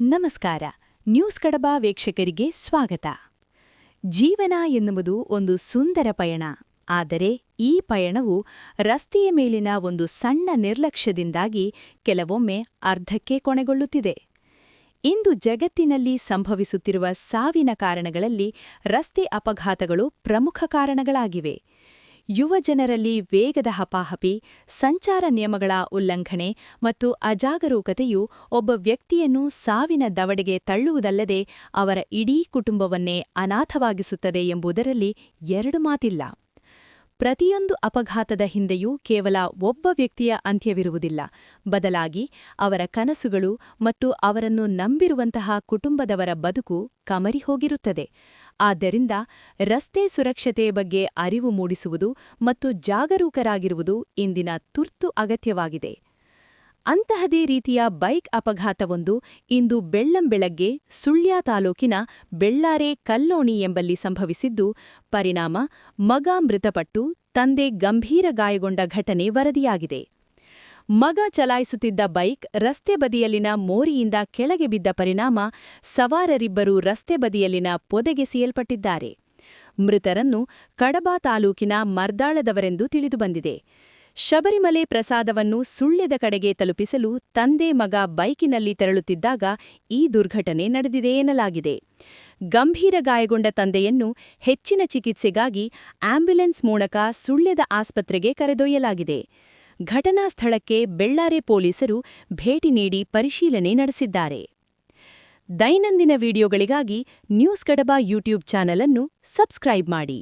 ನಮಸ್ಕಾರ. ನ್ಯೂಸ್ ಕಡಬ ವೀಕ್ಷಕರಿಗೆ ಸ್ವಾಗತ. ಜೀವನ ಎನ್ನುವುದು ಒಂದು ಸುಂದರ ಪಯಣ. ಆದರೆ ಈ ಪಯಣವು ರಸ್ತೆಯ ಮೇಲಿನ ಒಂದು ಸಣ್ಣ ನಿರ್ಲಕ್ಷ್ಯದಿಂದಾಗಿ ಕೆಲವೊಮ್ಮೆ ಅರ್ಧಕ್ಕೆ ಕೊನೆಗೊಳ್ಳುತ್ತಿದೆ. ಇಂದು ಜಗತ್ತಿನಲ್ಲಿ ಸಂಭವಿಸುತ್ತಿರುವ ಸಾವಿನ ಕಾರಣಗಳಲ್ಲಿ ರಸ್ತೆ ಅಪಘಾತಗಳು ಪ್ರಮುಖ ಕಾರಣಗಳಾಗಿವೆ. ಯುವ ಜನರಲ್ಲಿ ವೇಗದ ಹಪಾಹಪಿ, ಸಂಚಾರ ನಿಯಮಗಳ ಉಲ್ಲಂಘನೆ ಮತ್ತು ಅಜಾಗರೂಕತೆಯು ಒಬ್ಬ ವ್ಯಕ್ತಿಯನ್ನು ಸಾವಿನ ದವಡೆಗೆ ತಳ್ಳುವುದಲ್ಲದೆ ಅವರ ಇಡೀ ಕುಟುಂಬವನ್ನೇ ಅನಾಥವಾಗಿಸುತ್ತದೆ ಎಂಬುದರಲ್ಲಿ ಎರಡು ಮಾತಿಲ್ಲ. ಪ್ರತಿಯೊಂದು ಅಪಘಾತದ ಹಿಂದೆಯೂ ಕೇವಲ ಒಬ್ಬ ವ್ಯಕ್ತಿಯ ಅಂತ್ಯವಿರುವುದಿಲ್ಲ. ಬದಲಾಗಿ ಅವರ ಕನಸುಗಳು ಮತ್ತು ಅವರನ್ನು ನಂಬಿರುವಂತಹ ಕುಟುಂಬದವರ ಬದುಕು ಕಮರಿ ಹೋಗಿರುತ್ತದೆ. ಆದ್ದರಿಂದ ರಸ್ತೆ ಸುರಕ್ಷತೆ ಬಗ್ಗೆ ಅರಿವು ಮೂಡಿಸುವುದು ಮತ್ತು ಜಾಗರೂಕರಾಗಿರುವುದು ಇಂದಿನ ತುರ್ತು ಅಗತ್ಯವಾಗಿದೆ. ಅಂತಹದೇ ರೀತಿಯ ಬೈಕ್ ಅಪಘಾತವೊಂದು ಇಂದು ಬೆಳ್ಳಂಬೆಳಗ್ಗೆ ಸುಳ್ಯ ತಾಲೂಕಿನ ಬೆಳ್ಳಾರೆ ಕಲ್ಲೋಣಿ ಎಂಬಲ್ಲಿ ಸಂಭವಿಸಿದ್ದು, ಪರಿಣಾಮ ಮಗ ಮೃತಪಟ್ಟು ತಂದೆ ಗಂಭೀರ ಗಾಯಗೊಂಡ ಘಟನೆ ವರದಿಯಾಗಿದೆ. ಮಗ ಚಲಾಯಿಸುತ್ತಿದ್ದ ಬೈಕ್ ರಸ್ತೆ ಬದಿಯಲ್ಲಿನ ಮೋರಿಯಿಂದ ಕೆಳಗೆ ಬಿದ್ದ ಪರಿಣಾಮ ಸವಾರರಿಬ್ಬರು ರಸ್ತೆ ಬದಿಯಲ್ಲಿನ ಪೊದೆಗೆಸೆಯಲ್ಪಟ್ಟಿದ್ದಾರೆ ಮೃತರನ್ನು ಕಡಬ ತಾಲೂಕಿನ ಮರ್ದಾಳದವರೆಂದು ತಿಳಿದುಬಂದಿದೆ. ಶಬರಿಮಲೆ ಪ್ರಸಾದವನ್ನು ಸುಳ್ಯದ ಕಡೆಗೆ ತಲುಪಿಸಲು ತಂದೆ ಮಗ ಬೈಕಿನಲ್ಲಿ ತೆರಳುತ್ತಿದ್ದಾಗ ಈ ದುರ್ಘಟನೆ ನಡೆದಿದೆ ಎನ್ನಲಾಗಿದೆ. ಗಂಭೀರ ಗಾಯಗೊಂಡ ತಂದೆಯನ್ನು ಹೆಚ್ಚಿನ ಚಿಕಿತ್ಸೆಗಾಗಿ ಆಂಬ್ಯುಲೆನ್ಸ್ ಮೂಲಕ ಸುಳ್ಯದ ಆಸ್ಪತ್ರೆಗೆ ಕರೆದೊಯ್ಯಲಾಗಿದೆ. ಘಟನಾ ಸ್ಥಳಕ್ಕೆ ಬೆಳ್ಳಾರೆ ಪೊಲೀಸರು ಭೇಟಿ ನೀಡಿ ಪರಿಶೀಲನೆ ನಡೆಸಿದ್ದಾರೆ. ದೈನಂದಿನ ವಿಡಿಯೋಗಳಿಗಾಗಿ ನ್ಯೂಸ್ ಕಡಬ ಯೂಟ್ಯೂಬ್ ಚಾನಲ್ ಅನ್ನು ಸಬ್ಸ್ಕ್ರೈಬ್ ಮಾಡಿ.